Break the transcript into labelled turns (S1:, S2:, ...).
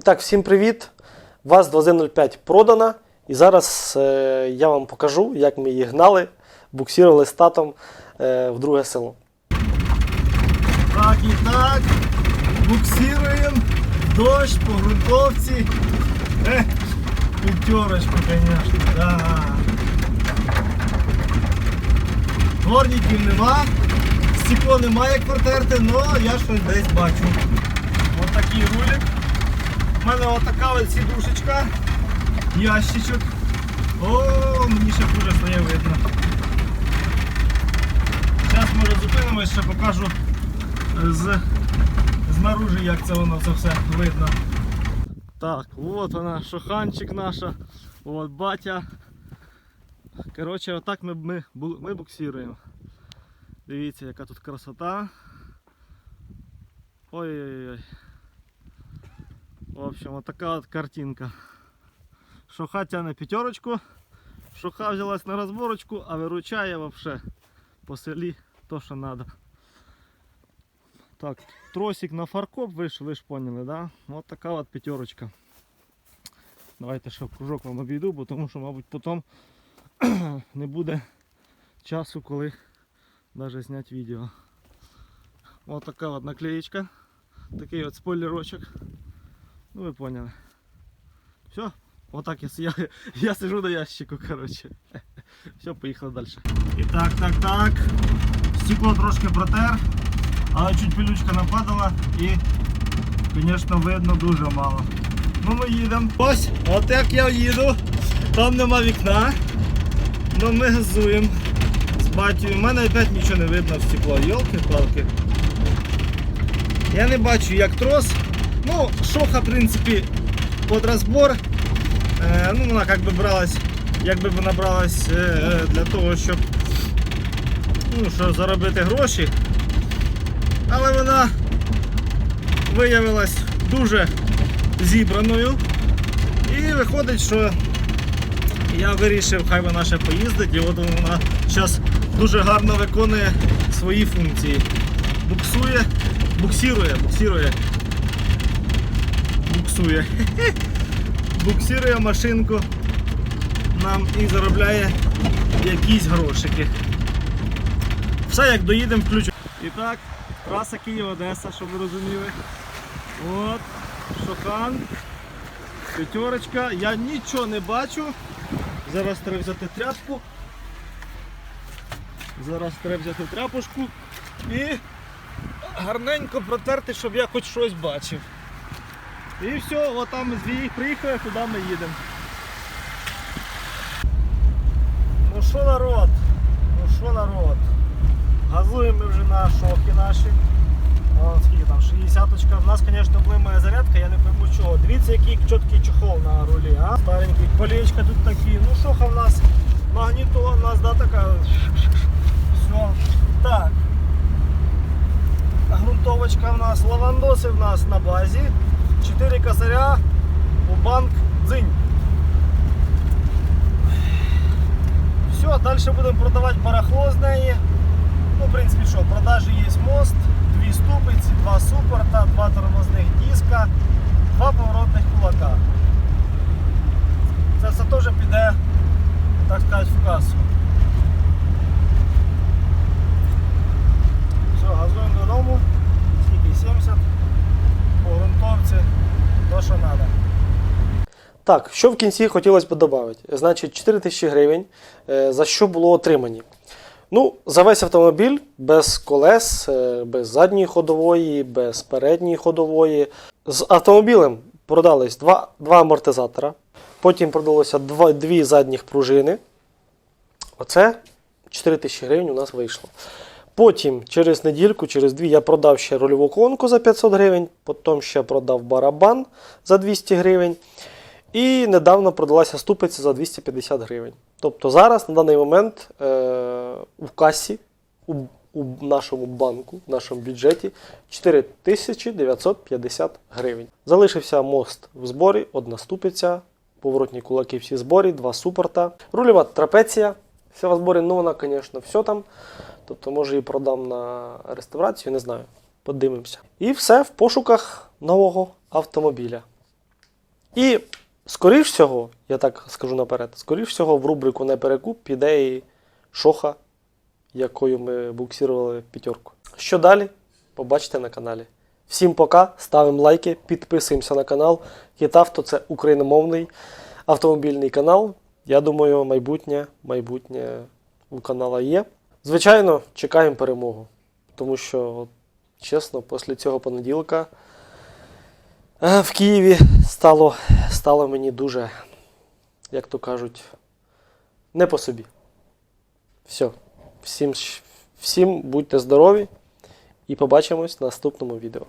S1: І так, всім привіт! ВАЗ-2105 продана. І зараз е, я вам покажу, як ми її гнали, буксірували з татом е, в друге село.
S2: Так і так. Буксируем. Дощ по грунтовці. Пятерочку, конечно, да. Дворників нема. Стекло немає як протерти, але я щось десь бачу. Ось такий рулик. У мене отака ось сідушечка. Ящичок. О, мені ще хуже своє видно. Зараз може зупинимось, ще покажу з знаружи, як це воно це все видно. Так, от вона, шоханчик наша, от батя. Коротше, отак ми, ми, ми буксируємо. Дивіться, яка тут красота. Ой-ой-ой. В общем, вот така от картинка. Шоха тяне п'ятерочку, шоха взялась на розборочку, а виручає вообще по селі то, що треба. Так, тросик на фаркоп, ви ж, ви ж поняли, да? От така от п'ятерочка. Давайте ще кружок вам обійду, бо тому що, мабуть, потім не буде часу, коли навіть зняти відео. Ось така от наклеєчка. Такий от спойлерочок. Ну ви поняли. Все, отак я, с- я, я сижу на ящику, коротше. Все, поїхали далі. І так, так, так. Стекло трошки протер, але чуть пилючка нападала і, звісно, видно дуже мало. Ну ми їдемо. Ось, от як я їду, там нема вікна. Ну ми газуємо з батьком. У мене опять нічого не видно в стекло. Йолки-палки. Я не бачу як трос. Ну, шоха, в принципі, під розбор. Е, ну, вона як би бралась, якби вона бралась е, для того, щоб ну, що заробити гроші. Але вона виявилась дуже зібраною. І виходить, що я вирішив, хай вона ще поїздить, і от вона зараз дуже гарно виконує свої функції. Буксує, буксирує, буксирує. Буксує. Буксирує машинку нам і заробляє якісь грошики. Все, як доїдемо, включу. І так, траса Київ-Одеса, щоб ви розуміли. От, шохан, п'ятерочка. Я нічого не бачу. Зараз треба взяти тряпку. Зараз треба взяти тряпочку і гарненько протерти, щоб я хоч щось бачив. І все, от там звій приїхали, туди ми їдемо. Ну що народ? Ну що народ? Газуємо ми вже на шоки наші. О, скільки там, 60-очка. У нас, звісно, блимає зарядка, я не пойму чого. Дивіться, який чіткий чохол на рулі, а? Старенький. Колечка тут такі. Ну шоха в нас магнітола в нас, да, така. Все. Так. Грунтовочка в нас, лавандоси в нас на базі. 4 косаря у банк дзинь. Все, далі будемо продавати барахло. Ну, в принципі, що, продажі є мост, дві ступиці, два супорта, два тормозних диска, два поворотних кулака. Це все теж піде, так сказати, в касу. Все, газуємо додому. Скільки? 70 по грунтовці, то що треба.
S1: Так, що в кінці хотілося б додати? Значить, 4 тисячі гривень, е, за що було отримані. Ну, за весь автомобіль без колес, е, без задньої ходової, без передньої ходової. З автомобілем продались два, два амортизатора, потім продалося два, дві задніх пружини. Оце 4 тисячі гривень у нас вийшло. Потім через недільку, через дві я продав ще рульову колонку за 500 гривень, потім ще продав барабан за 200 гривень. І недавно продалася ступиця за 250 гривень. Тобто зараз на даний момент е, у касі, у, у нашому банку, в нашому бюджеті 4950 гривень. Залишився мост в зборі, одна ступиця, поворотні кулаки всі зборі, два супорта, рульова трапеція. Вся в зборі, ну вона, звісно, все там. Тобто, може, її продам на реставрацію, не знаю. Подивимося. І все в пошуках нового автомобіля. І, скоріш всього, я так скажу наперед, скоріш всього, в рубрику не перекуп піде і шоха, якою ми буксирували п'ятерку. Що далі? Побачите на каналі. Всім пока, ставимо лайки, підписуємося на канал. Кітавто це україномовний автомобільний канал. Я думаю, майбутнє, майбутнє у канала є. Звичайно, чекаємо перемогу. Тому що, чесно, після цього понеділка в Києві стало, стало мені дуже, як то кажуть, не по собі. Все. Всім, всім будьте здорові і побачимось в наступному відео.